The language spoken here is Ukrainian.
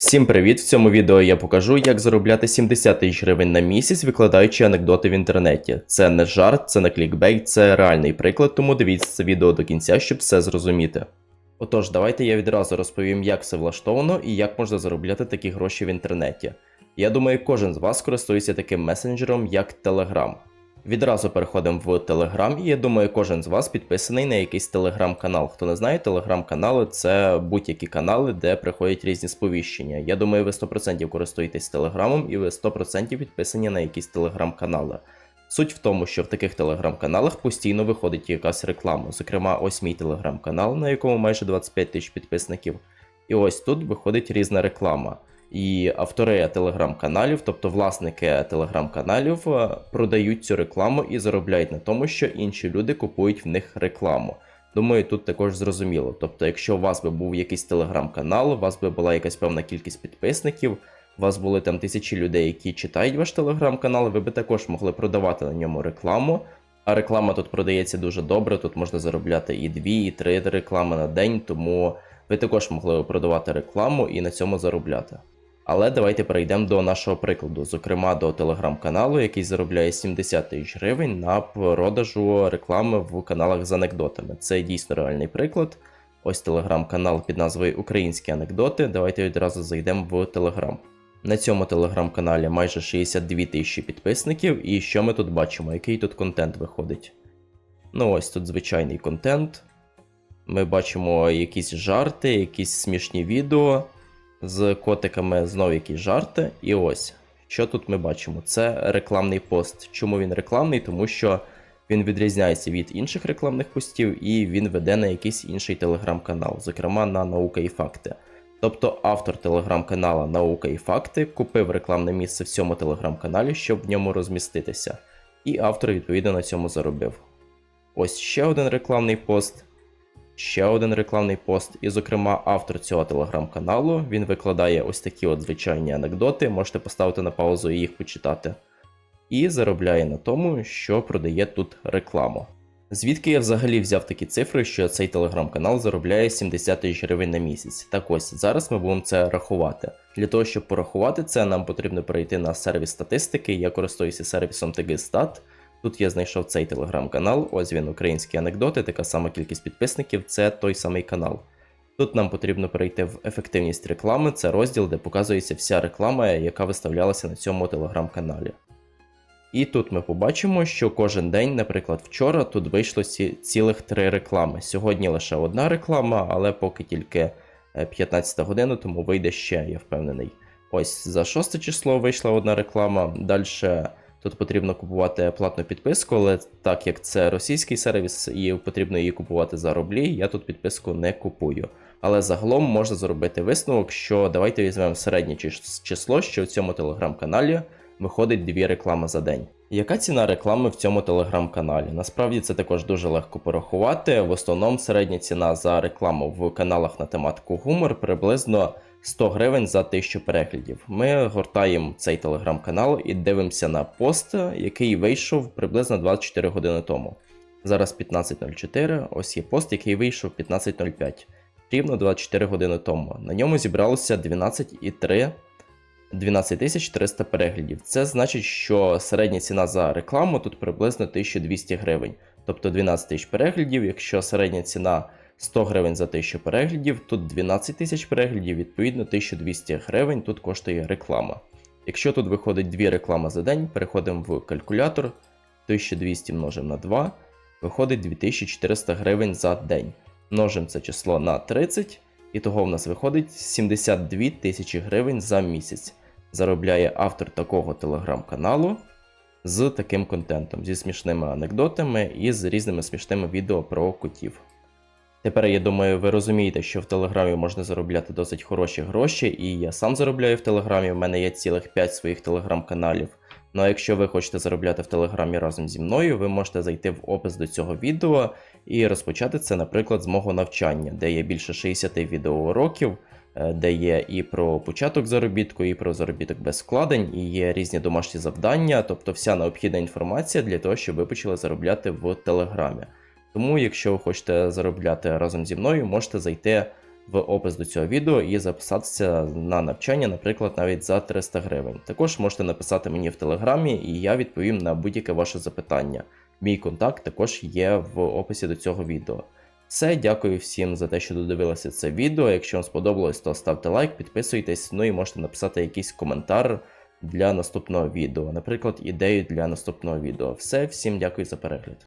Всім привіт! В цьому відео я покажу, як заробляти 70 тисяч гривень на місяць, викладаючи анекдоти в інтернеті. Це не жарт, це не клікбейт, це реальний приклад, тому дивіться це відео до кінця, щоб все зрозуміти. Отож, давайте я відразу розповім, як все влаштовано і як можна заробляти такі гроші в інтернеті. Я думаю, кожен з вас користується таким месенджером, як Telegram. Відразу переходимо в Telegram, і я думаю, кожен з вас підписаний на якийсь телеграм-канал. Хто не знає, телеграм-канали це будь-які канали, де приходять різні сповіщення. Я думаю, ви 100% користуєтесь телеграмом і ви 100% підписані на якісь телеграм-канали. Суть в тому, що в таких телеграм-каналах постійно виходить якась реклама. Зокрема, ось мій телеграм-канал, на якому майже 25 тисяч підписників. І ось тут виходить різна реклама. І автори телеграм-каналів, тобто власники телеграм-каналів, е, продають цю рекламу і заробляють на тому, що інші люди купують в них рекламу. Думаю, тут також зрозуміло. Тобто, якщо у вас би був якийсь телеграм-канал, у вас би була якась певна кількість підписників, у вас були там тисячі людей, які читають ваш телеграм-канал, ви би також могли продавати на ньому рекламу. А реклама тут продається дуже добре. Тут можна заробляти і дві, і три реклами на день, тому ви також могли би продавати рекламу і на цьому заробляти. Але давайте перейдемо до нашого прикладу, зокрема до телеграм-каналу, який заробляє 70 тисяч гривень на продажу реклами в каналах з анекдотами. Це дійсно реальний приклад. Ось телеграм-канал під назвою Українські анекдоти. Давайте відразу зайдемо в телеграм. На цьому телеграм-каналі майже 62 тисячі підписників. І що ми тут бачимо? Який тут контент виходить? Ну ось тут звичайний контент. Ми бачимо якісь жарти, якісь смішні відео з котиками знову якісь жарти. І ось, що тут ми бачимо? Це рекламний пост. Чому він рекламний? Тому що він відрізняється від інших рекламних постів і він веде на якийсь інший телеграм-канал, зокрема на наука і факти. Тобто автор телеграм-канала Наука і Факти купив рекламне місце в цьому телеграм-каналі, щоб в ньому розміститися. І автор відповідно на цьому заробив. Ось ще один рекламний пост ще один рекламний пост. І, зокрема, автор цього телеграм-каналу він викладає ось такі от звичайні анекдоти. Можете поставити на паузу і їх почитати. І заробляє на тому, що продає тут рекламу. Звідки я взагалі взяв такі цифри, що цей телеграм-канал заробляє 70 тисяч гривень на місяць? Так ось зараз ми будемо це рахувати. Для того, щоб порахувати це, нам потрібно перейти на сервіс статистики. Я користуюся сервісом TGStat. Тут я знайшов цей телеграм-канал, ось він, українські анекдоти, така сама кількість підписників, це той самий канал. Тут нам потрібно перейти в ефективність реклами, це розділ, де показується вся реклама, яка виставлялася на цьому телеграм-каналі. І тут ми побачимо, що кожен день, наприклад, вчора тут вийшло ці, цілих три реклами. Сьогодні лише одна реклама, але поки тільки 15 година, тому вийде ще, я впевнений. Ось за 6 число вийшла одна реклама. Далі Тут потрібно купувати платну підписку, але так як це російський сервіс і потрібно її купувати за рублі, я тут підписку не купую. Але загалом можна зробити висновок, що давайте візьмемо середнє число, що в цьому телеграм-каналі виходить дві реклами за день. Яка ціна реклами в цьому телеграм-каналі? Насправді це також дуже легко порахувати. В основному середня ціна за рекламу в каналах на тематику гумор приблизно 100 гривень за 1000 переглядів. Ми гортаємо цей телеграм-канал і дивимося на пост, який вийшов приблизно 24 години тому. Зараз 15.04, ось є пост, який вийшов 15.05, рівно 24 години тому. На ньому зібралося 12,3 12 300 переглядів. Це значить, що середня ціна за рекламу тут приблизно 1200 гривень. Тобто 12 тисяч переглядів, якщо середня ціна 100 гривень за 1000 переглядів, тут 12 тисяч переглядів, відповідно 1200 гривень тут коштує реклама. Якщо тут виходить 2 реклами за день, переходимо в калькулятор, 1200 множимо на 2, виходить 2400 гривень за день. Множимо це число на 30, і того в нас виходить 72 тисячі гривень за місяць. Заробляє автор такого телеграм-каналу з таким контентом, зі смішними анекдотами і з різними смішними відео про котів. Тепер я думаю, ви розумієте, що в Телеграмі можна заробляти досить хороші гроші, і я сам заробляю в Телеграмі. У мене є цілих 5 своїх телеграм-каналів. Ну а якщо ви хочете заробляти в Телеграмі разом зі мною, ви можете зайти в опис до цього відео і розпочати це, наприклад, з мого навчання, де є більше 60 відеоуроків, е, де є і про початок заробітку, і про заробіток без вкладень, і є різні домашні завдання, тобто вся необхідна інформація для того, щоб ви почали заробляти в Телеграмі. Тому, якщо ви хочете заробляти разом зі мною, можете зайти в опис до цього відео і записатися на навчання, наприклад, навіть за 300 гривень. Також можете написати мені в телеграмі, і я відповім на будь-яке ваше запитання. Мій контакт також є в описі до цього відео. Все, дякую всім за те, що додивилися це відео. Якщо вам сподобалось, то ставте лайк, підписуйтесь, ну і можете написати якийсь коментар для наступного відео, наприклад, ідею для наступного відео. Все, всім дякую за перегляд.